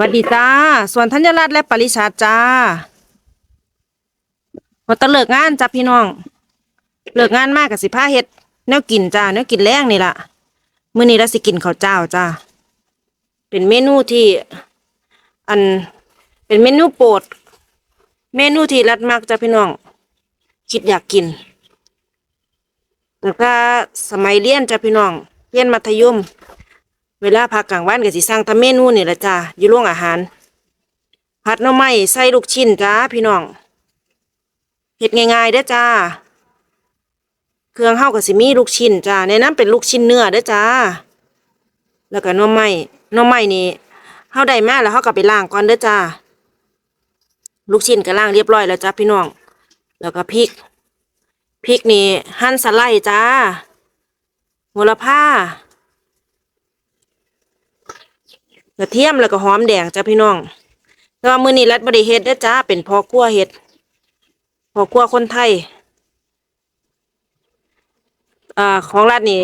วัสดีจ้า ส่วนธัญรัตน์และปริชาตจ้าพอตะเลิกงานจ้าพี่น้อง เลิกงานมากกับสิผ้าเฮ็ดแนวกินจ้าแนวกินแรงนี่ล่ะมื้อนี้เราสิกินข้าวเจ้าจ้า เป็นเมนูที่ อันเป็นเมนูโปรด เมนูที่รัดมากจ้าพี่น้อง คิดอยากกินแล้วก็สมัยเรียนจ้าพี่น้อง เรียนมัธยม เวลาพักกลางวันก็สิสั่งทำเมนูนี่ละจ้าอยู่โรงอาหาร ผัดหน่อไม้ใส่ลูกชิ้นจ้าพี่น้องเฮ็ดง่ายๆเด้อจ้า เครื่องเฮาก็สิมีลูกชิ้นจ้าในนั้นเป็นลูกชิ้นเนื้อเด้อจ้า แล้วก็หน่อไม้หน่อไม้นี่เฮาได้มาแล้วเฮาก็ไปล้างก่อนเด้อจ้า ลูกชิ้นก็ล้างเรียบร้อยแล้วจ้าพี่น้อง แล้วก็พริกพริกนี่หั่นสไลด์จ้าโหระพา กระเทียมแล้วก็หอมแดงจ้าพี่น้องแต่ว่ามื้อนี้รัดบ่ได้เฮ็ดเด้อจ้าเป็นพ่อครัวเฮ็ดพ่อครัวคนไทยอ่าของรัดนี่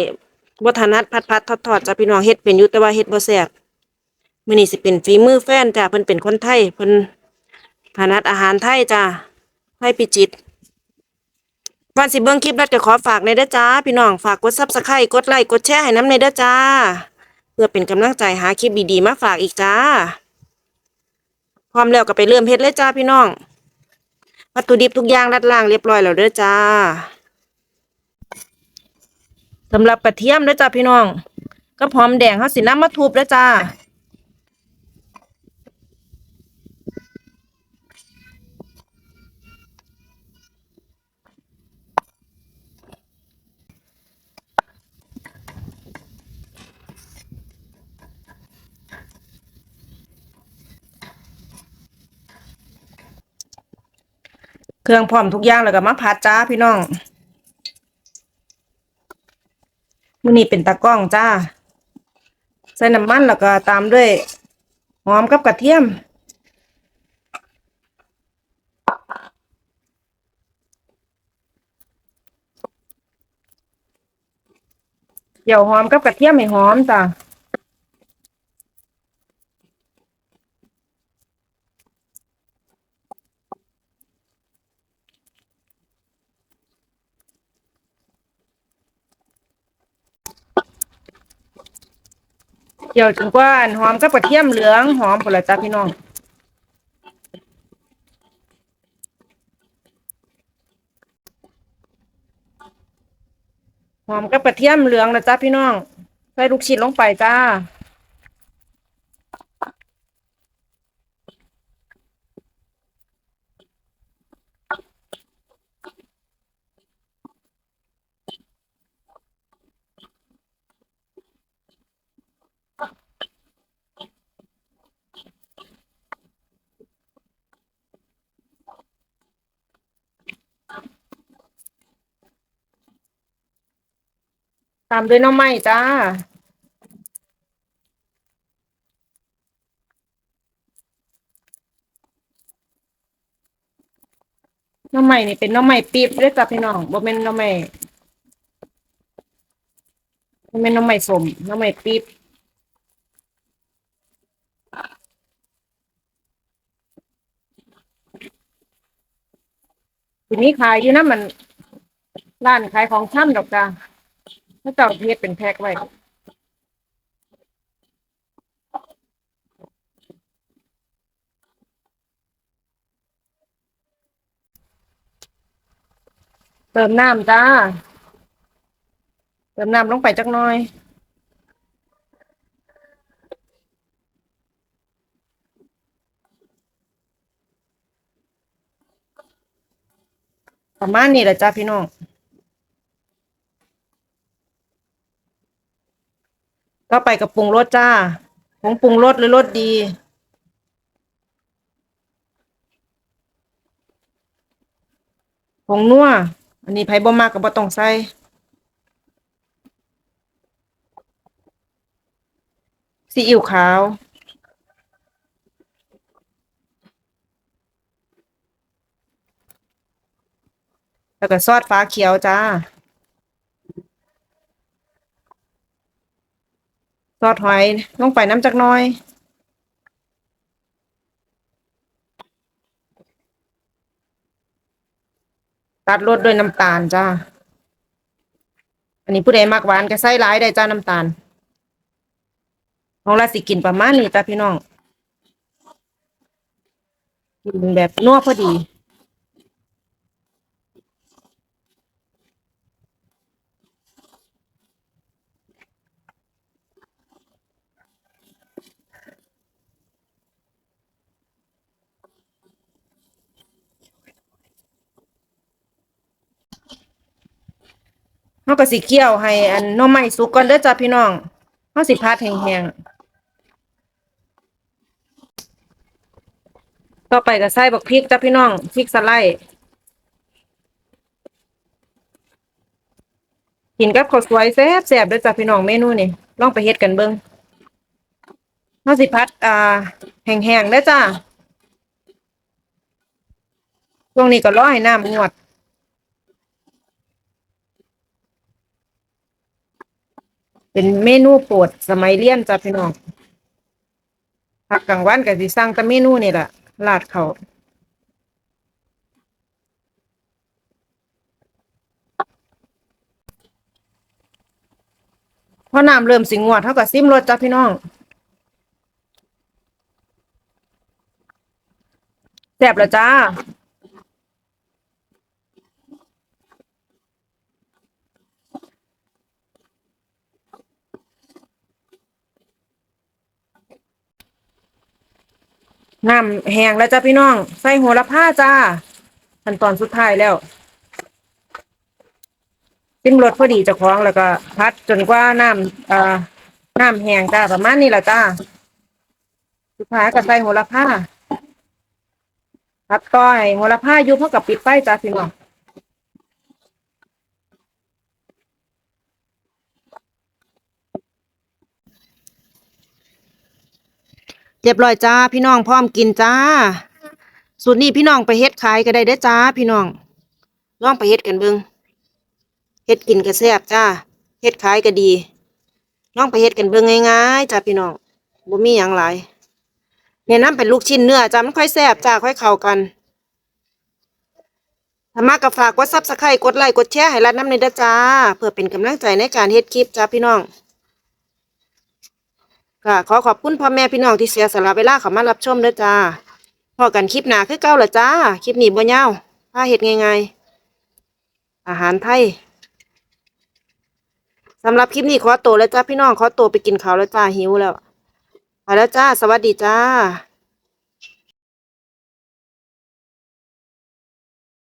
บ่ถนัดพัดพัดทอดทอดจ้าพี่น้องเฮ็ดเป็นอยู่แต่ว่าเฮ็ดบ่แซ่บมื้อนี้สิเป็นฝีมือแฟนจ้าเพิ่นเป็นคนไทยเพิ่นถนัดอาหารไทยจ้าไทยพิจิตรก่อนสิเบิ่งคลิปรัดก็ขอฝากในอยเด้อจ้า พี่น้องฝากกด Subscribe กดไลค์กดแชร์ให้น้ำในอยเด้อจ้า เพื่อเป็นกำลังใจหาคลิปดีๆมาฝากอีกจ้า พร้อมแล้วก็ไปเริ่มเฮ็ดเลยจ้าพี่น้อง วัตถุดิบทุกอย่างรัดล่างเรียบร้อยแล้วเด้อจ้าสำหรับกระเทียมเด้อจ้าพี่น้อง ก็พร้อมแดงเขาสิน้ำมาทุบเด้อจ้า เครื่องพร้อมทุกอย่างแล้วก็มาผัดจ้าพี่น้องมื้อนี้เป็นตะกร้องจ้า ใส่น้ำมันแล้วก็ตามด้วยหอมกับกระเทียม เดี๋ยวหอมกับกระเทียมให้หอมจ้า เดี๋ยวจนกว่านหอมกับกระเทียมเหลืองหอมผละจ้าพี่น้องหอมกับกระเทียมเหลืองนะจ้าพี่น้องใส่ลูกชิ้นลงไปจ้า ตามด้วยน้ำไม้จ้า น้ำไม้นี่เป็นน้ำไม้ปี๊บด้อจ้าพี่น้องบ่แม่นน้ำไม้บ่แม่นน้ำไม้สมน้ำไม้ปี๊บทีนี้ขายอยู่นะมันร้านขายของช่ำดอกจ้า ถ้าเจ้าเฮ็ดเป็นแพ็คไว้เติมน้ำจ้า เติมน้ำลงไปจักหน่อยประมาณนี้แหละจ้าพี่น้อง ก็ไปกับปรุงรสจ้าผงปรุงรสหรือรสดีผงนัวอันนี้ไผ่บ่มากก็บ่ต้องใส่ซีอิ๊วขาว แล้วก็ซอสฟ้าเขียวจ้า อดหอยลงไปน้ำจักน้อย ตัดรสด้วยน้ำตาลจ้า อันนี้ผู้ใดมักหวานก็ใส่ร้ายได้จ้าน้ำตาลของเราสิกินประมาณนี้จ้าพี่น้อง กินแบบนัวพอดี เฮาก็สิเคี่ยวให้อันหน่อไม้สุกก่อนเด้อจ้าพี่น้องเฮาสิพัดแห้งๆต่อไปก็ใส่บักพริกจ้าพี่น้องพริกสไลด์กินกับข้าวสวยแซ่บๆเด้อจ้าพี่น้องเมนูนี่ลองไปเฮ็ดกันเบิ่งเฮาสิพัด อ่า แห้งๆเด้อจ้าช่วงนี้ก็ร้อให้น้ำงวด เป็นเมนูโปรดสมัยเรียนจ้ะพี่น้องพักกลางวันก็สิสั่งแต่เมนูนี่แหละลาดเขาพอน้ำเริ่มสิงวดเท่ากับซิมรสจ้ะพี่น้องแซ่บแล้วจ้า น้ำแห้งแล้วจ้าพี่น้อง ใส่โหระพาจ้าขั้นตอนสุดท้ายแล้วซิมรสพอดีจะคล้องแล้วก็ พัดจนกว่าน้ำอ่าน้ำแห้งจ้าประมาณนี้แหละจ้าสุดท้ายก็ใส่โหระพาพัดต้อยโหระพาอยู่เท่ากับปิดไฟจ้าพี่น้อง เรียบร้อยจ้า พี่น้องพร้อมกินจ้า สูตรนี้พี่น้องไปเฮ็ดขายก็ได้เด้อจ้า พี่น้องลองไปเฮ็ดกันเบิ่งเฮ็ดกินก็แซ่บจ้าเฮ็ดขายก็ดีลองไปเฮ็ดกันเบิ่งง่ายๆจ้าพี่น้องบ่มีหยังหลายแนะนำเป็นลูกชิ้นเนื้อจ้ามันค่อยแซ่บจ้าค่อยเข้ากันถ้ามาก็ฝากกด Subscribe กดไลค์กดแชร์ให้รัดน้ำในด้จ้า เพื่อเป็นกำลังใจในการเฮ็ดคลิปจ้าพี่น้อง ค่ะขอขอบคุณพ่อแม่พี่น้องที่เสียสละเวลาเข้ามารับชมเด้อจ้าพอกันคลิปหนาคือเก่าละจ้า คลิปนี้บ่ยาวพาเห็ดง่ายๆอาหารไทยสำหรับคลิปนี้ขอตัวแล้วจ้าพี่น้องขอตัวไปกินข้าวแล้วจ้าหิวแล้วไปแล้วจ้า สวัสดีจ้า